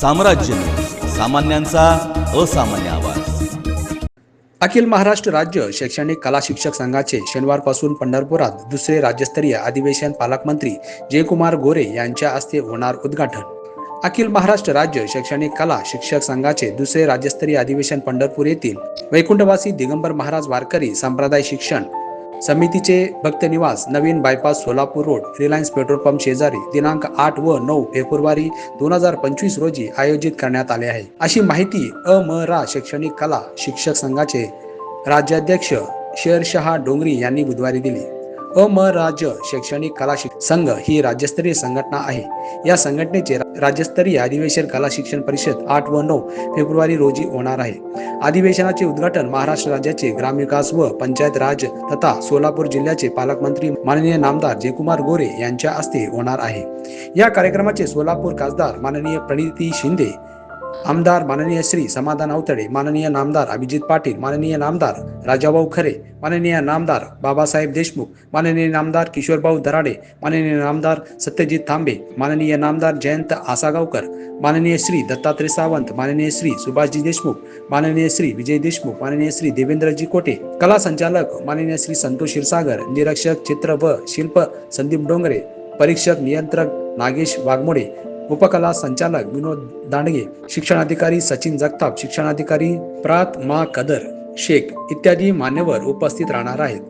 साम्राज्य. सामान्यांचा असामान्य आवाज. अखिल महाराष्ट्र राज्य शैक्षणिक कला शिक्षक संघाचे शनिवारपासून पंढरपुरात दुसरे राज्यस्तरीय अधिवेशन पालकमंत्री जयकुमार गोरे यांच्या हस्ते होणार उद्घाटन. अखिल महाराष्ट्र राज्य शैक्षणिक कला शिक्षक संघाचे दुसरे राज्यस्तरीय अधिवेशन पंढरपूर येथील वैकुंठवासी दिगंबर महाराज वारकरी संप्रदाय शिक्षण समितीचे भक्त निवास नवीन bypass Solapur road Reliance petrol pump शेजारी दिनांक आठ व नऊ फेब्रुवारी दोन हजार पंचवीस रोजी आयोजित करण्यात आले आहे. अशी माहिती अमरा शैक्षणिक कला शिक्षक संघाचे राज्याध्यक्ष शेरशहा डोंगरी यांनी बुधवारी दिली. अमराज शैक्षणिक कला संघ ही राज्यस्तरीय संघटना आहे. या संघटनेचे राज्यस्तरीय अधिवेशन कला शिक्षण परिषद आठ व नऊ फेब्रुवारी रोजी होणार आहे. अधिवेशनाचे उद्घाटन महाराष्ट्र राज्याचे ग्रामविकास व पंचायत राज तथा सोलापूर जिल्ह्याचे पालकमंत्री माननीय नामदार जयकुमार गोरे यांच्या हस्ते होणार आहे. या कार्यक्रमाचे सोलापूर खासदार माननीय प्रणिती शिंदे आमदार माननीय श्री समाधान अवतडे माननीय नामदार अभिजित पाटील माननीय नामदार राजाभाऊ खरे माननीय नामदार बाबासाहेब देशमुख माननीय नामदार किशोरभाऊ दराडे माननीय नामदार सत्यजित थांबे माननीय नामदार जयंत आसागावकर माननीय श्री दत्तात्रय सावंत माननीय श्री सुभाषजी देशमुख माननीय श्री विजय देशमुख माननीय श्री देवेंद्रजी कोटे कला संचालक माननीय श्री संतोष क्षीरसागर निरीक्षक चित्र व शिल्प संदीप डोंगरे परीक्षक नियंत्रक नागेश वाघमोडे उपकला संचालक विनोद दांडगे शिक्षणाधिकारी सचिन जगताप शिक्षणाधिकारी प्रात मा कदर शेख इत्यादी मान्यवर उपस्थित राहणार आहेत.